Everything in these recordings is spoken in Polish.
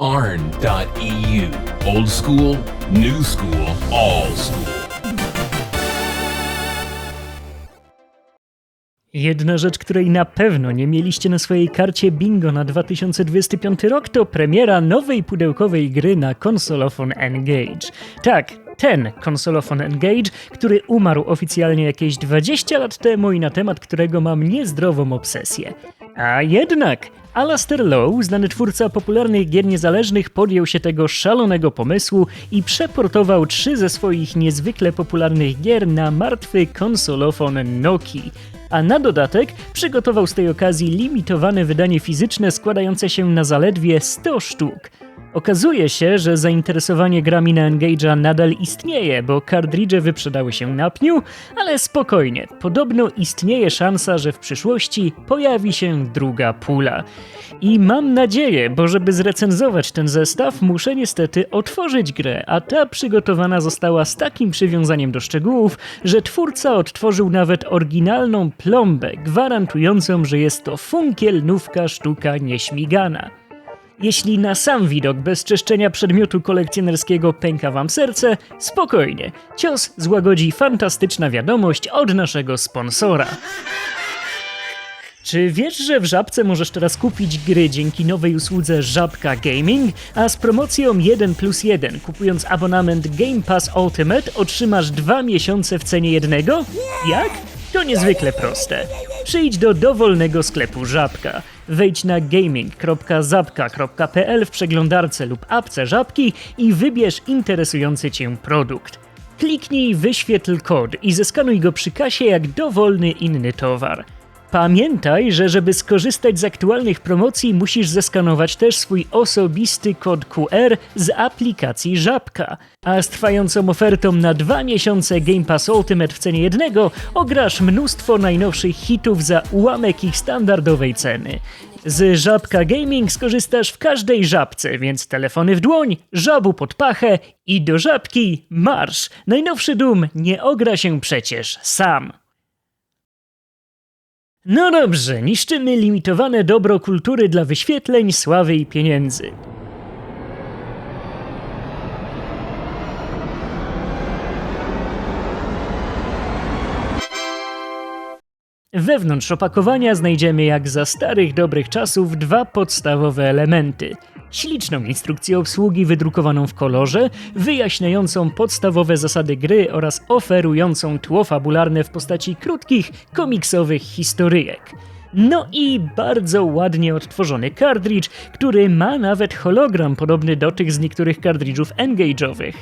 arn.eu. Old school, new school, all school. Jedna rzecz, której na pewno nie mieliście na swojej karcie bingo na 2025 rok, to premiera nowej pudełkowej gry na konsolofon Engage. Tak, ten konsolofon Engage, który umarł oficjalnie jakieś 20 lat temu i na temat którego mam niezdrową obsesję. A jednak Alastair Lowe, znany twórca popularnych gier niezależnych, podjął się tego szalonego pomysłu i przeportował trzy ze swoich niezwykle popularnych gier na martwy konsolofon Nokii. A na dodatek przygotował z tej okazji limitowane wydanie fizyczne składające się na zaledwie 100 sztuk. Okazuje się, że zainteresowanie grami na Engage'a nadal istnieje, bo kartridże wyprzedały się na pniu, ale spokojnie, podobno istnieje szansa, że w przyszłości pojawi się druga pula. I mam nadzieję, bo żeby zrecenzować ten zestaw, muszę niestety otworzyć grę, a ta przygotowana została z takim przywiązaniem do szczegółów, że twórca odtworzył nawet oryginalną plombę, gwarantującą, że jest to funkiel nówka sztuka nieśmigana. Jeśli na sam widok bez czyszczenia przedmiotu kolekcjonerskiego pęka wam serce, spokojnie. Cios złagodzi fantastyczna wiadomość od naszego sponsora. Czy wiesz, że w Żabce możesz teraz kupić gry dzięki nowej usłudze Żabka Gaming, a z promocją 1 plus 1 kupując abonament Game Pass Ultimate otrzymasz dwa miesiące w cenie jednego? Jak? To niezwykle proste. Przyjdź do dowolnego sklepu Żabka. Wejdź na gaming.zapka.pl w przeglądarce lub apce Żabki i wybierz interesujący Cię produkt. Kliknij wyświetl kod i zeskanuj go przy kasie jak dowolny inny towar. Pamiętaj, że żeby skorzystać z aktualnych promocji, musisz zeskanować też swój osobisty kod QR z aplikacji Żabka. A z trwającą ofertą na dwa miesiące Game Pass Ultimate w cenie jednego ograsz mnóstwo najnowszych hitów za ułamek ich standardowej ceny. Z Żabka Gaming skorzystasz w każdej żabce, więc telefony w dłoń, żabu pod pachę i do żabki marsz. Najnowszy dum nie ogra się przecież sam. No dobrze, niszczymy limitowane dobro kultury dla wyświetleń, sławy i pieniędzy. Wewnątrz opakowania znajdziemy jak za starych dobrych czasów dwa podstawowe elementy. Śliczną instrukcję obsługi wydrukowaną w kolorze, wyjaśniającą podstawowe zasady gry oraz oferującą tło fabularne w postaci krótkich, komiksowych historyjek. No i bardzo ładnie odtworzony kartridż, który ma nawet hologram podobny do tych z niektórych kartridżów engage'owych.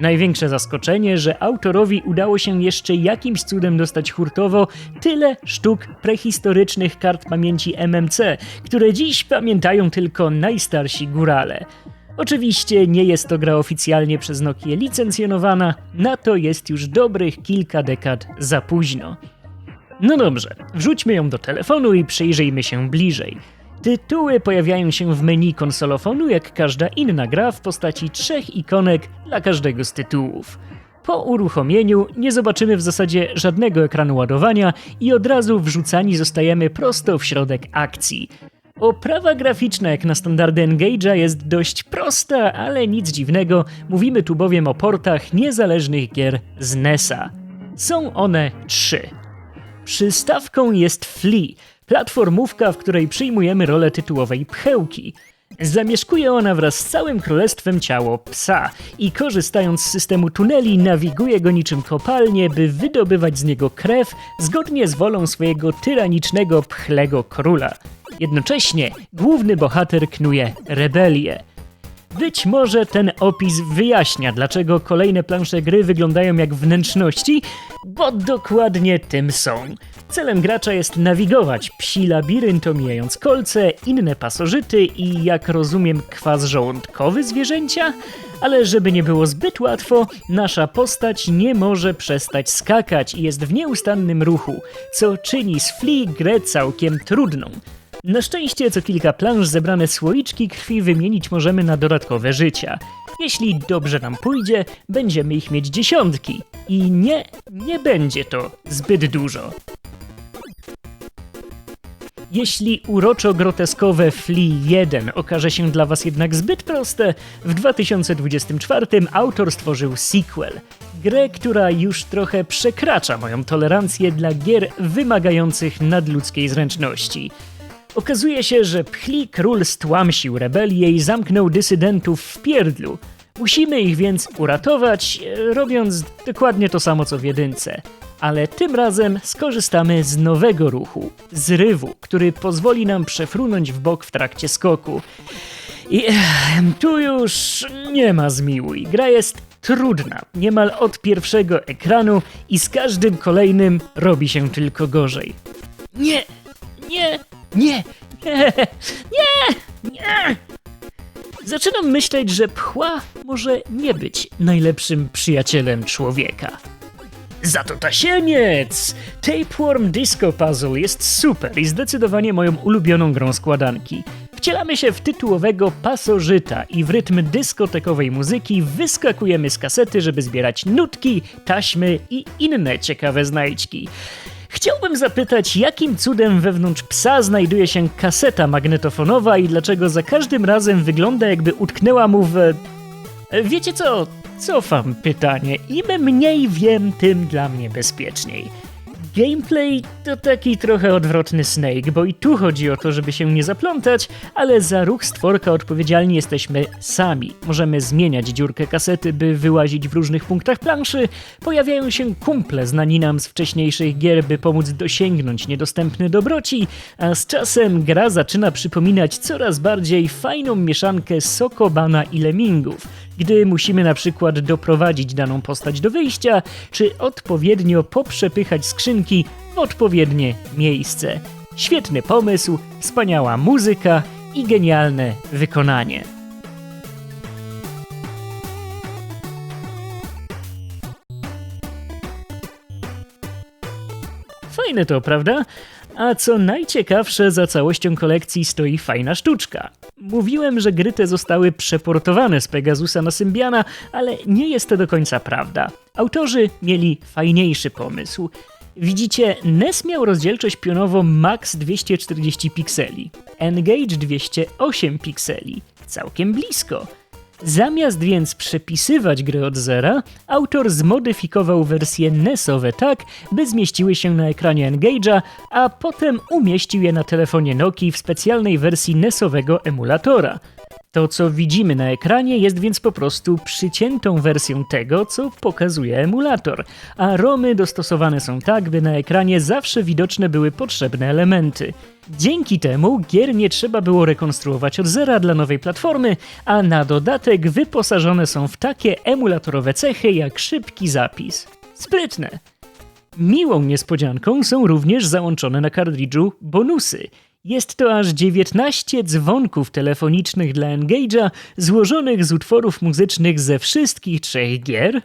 Największe zaskoczenie, że autorowi udało się jeszcze jakimś cudem dostać hurtowo tyle sztuk prehistorycznych kart pamięci MMC, które dziś pamiętają tylko najstarsi górale. Oczywiście nie jest to gra oficjalnie przez Nokię licencjonowana, na to jest już dobrych kilka dekad za późno. No dobrze, wrzućmy ją do telefonu i przyjrzyjmy się bliżej. Tytuły pojawiają się w menu konsolofonu jak każda inna gra w postaci trzech ikonek dla każdego z tytułów. Po uruchomieniu nie zobaczymy w zasadzie żadnego ekranu ładowania i od razu wrzucani zostajemy prosto w środek akcji. Oprawa graficzna jak na standardy Engage'a jest dość prosta, ale nic dziwnego, mówimy tu bowiem o portach niezależnych gier z NESa. Są one trzy. Przystawką jest Flea, platformówka, w której przyjmujemy rolę tytułowej pchełki. Zamieszkuje ona wraz z całym królestwem ciało psa i korzystając z systemu tuneli nawiguje go niczym kopalnie, by wydobywać z niego krew zgodnie z wolą swojego tyranicznego pchlego króla. Jednocześnie główny bohater knuje rebelię. Być może ten opis wyjaśnia, dlaczego kolejne plansze gry wyglądają jak wnętrzności, bo dokładnie tym są. Celem gracza jest nawigować psi labirynt, omijając kolce, inne pasożyty i, jak rozumiem, kwas żołądkowy zwierzęcia? Ale żeby nie było zbyt łatwo, nasza postać nie może przestać skakać i jest w nieustannym ruchu, co czyni z Flea grę całkiem trudną. Na szczęście co kilka planż zebrane słoiczki krwi wymienić możemy na dodatkowe życia. Jeśli dobrze nam pójdzie, będziemy ich mieć dziesiątki. I nie, nie będzie to zbyt dużo. Jeśli uroczo-groteskowe Flea 1 okaże się dla Was jednak zbyt proste, w 2024 autor stworzył sequel. Grę, która już trochę przekracza moją tolerancję dla gier wymagających nadludzkiej zręczności. Okazuje się, że Pchli Król stłamsił rebelię i zamknął dysydentów w pierdlu. Musimy ich więc uratować, e, robiąc dokładnie to samo co w jedynce. Ale tym razem skorzystamy z nowego ruchu, zrywu, który pozwoli nam przefrunąć w bok w trakcie skoku. I tu już nie ma zmiłuj. Gra jest trudna, niemal od pierwszego ekranu i z każdym kolejnym robi się tylko gorzej. Nie, nie, nie, nie, nie, nie. Zaczynam myśleć, że pchła może nie być najlepszym przyjacielem człowieka. Za to tasiemiec! Tapeworm Disco Puzzle jest super i zdecydowanie moją ulubioną grą składanki. Wcielamy się w tytułowego pasożyta i w rytm dyskotekowej muzyki wyskakujemy z kasety, żeby zbierać nutki, taśmy i inne ciekawe znajdźki. Chciałbym zapytać, jakim cudem wewnątrz psa znajduje się kaseta magnetofonowa i dlaczego za każdym razem wygląda jakby utknęła mu w... E, Wiecie co? Cofam pytanie. Im mniej wiem, tym dla mnie bezpieczniej. Gameplay to taki trochę odwrotny Snake, bo i tu chodzi o to, żeby się nie zaplątać, ale za ruch stworka odpowiedzialni jesteśmy sami. Możemy zmieniać dziurkę kasety, by wyłazić w różnych punktach planszy, pojawiają się kumple znani nam z wcześniejszych gier, by pomóc dosięgnąć niedostępne dobroci, a z czasem gra zaczyna przypominać coraz bardziej fajną mieszankę Sokobana i Lemmingów, gdy musimy na przykład doprowadzić daną postać do wyjścia, czy odpowiednio poprzepychać skrzynki w odpowiednie miejsce. Świetny pomysł, wspaniała muzyka i genialne wykonanie. Fajne to, prawda? A co najciekawsze, za całością kolekcji stoi fajna sztuczka. Mówiłem, że gry te zostały przeportowane z Pegasusa na Symbiana, ale nie jest to do końca prawda. Autorzy mieli fajniejszy pomysł. Widzicie, NES miał rozdzielczość pionową max 240 pikseli, Engage 208 pikseli, całkiem blisko. Zamiast więc przepisywać gry od zera, autor zmodyfikował wersje NESowe tak, by zmieściły się na ekranie Engage'a, a potem umieścił je na telefonie Nokii w specjalnej wersji NESowego emulatora. To, co widzimy na ekranie, jest więc po prostu przyciętą wersją tego, co pokazuje emulator, a romy dostosowane są tak, by na ekranie zawsze widoczne były potrzebne elementy. Dzięki temu gier nie trzeba było rekonstruować od zera dla nowej platformy, a na dodatek wyposażone są w takie emulatorowe cechy jak szybki zapis. Sprytne! Miłą niespodzianką są również załączone na kartridżu bonusy. Jest to aż 19 dzwonków telefonicznych dla Engage'a złożonych z utworów muzycznych ze wszystkich trzech gier,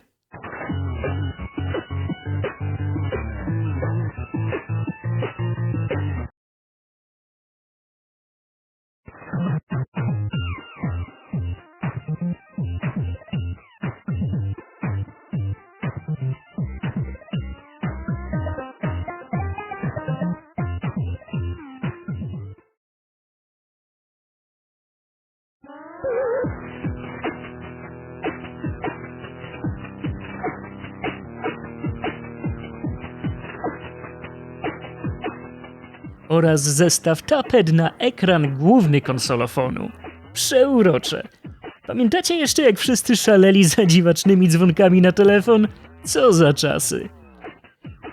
oraz zestaw tapet na ekran główny konsolofonu. Przeurocze. Pamiętacie jeszcze jak wszyscy szaleli za dziwacznymi dzwonkami na telefon? Co za czasy.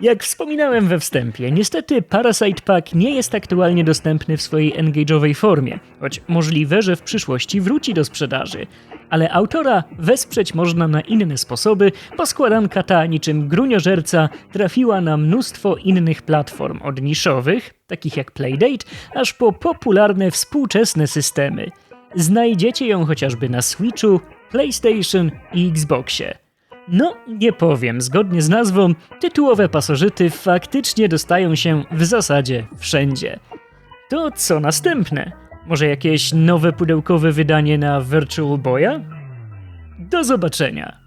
Jak wspominałem we wstępie, niestety Parasite Pack nie jest aktualnie dostępny w swojej engage'owej formie, choć możliwe, że w przyszłości wróci do sprzedaży. Ale autora wesprzeć można na inne sposoby, bo składanka ta niczym gruniożerca trafiła na mnóstwo innych platform, od niszowych, takich jak Playdate, aż po popularne współczesne systemy. Znajdziecie ją chociażby na Switchu, PlayStation i Xboxie. No, nie powiem, zgodnie z nazwą, tytułowe pasożyty faktycznie dostają się w zasadzie wszędzie. To co następne? Może jakieś nowe pudełkowe wydanie na Virtual Boya? Do zobaczenia!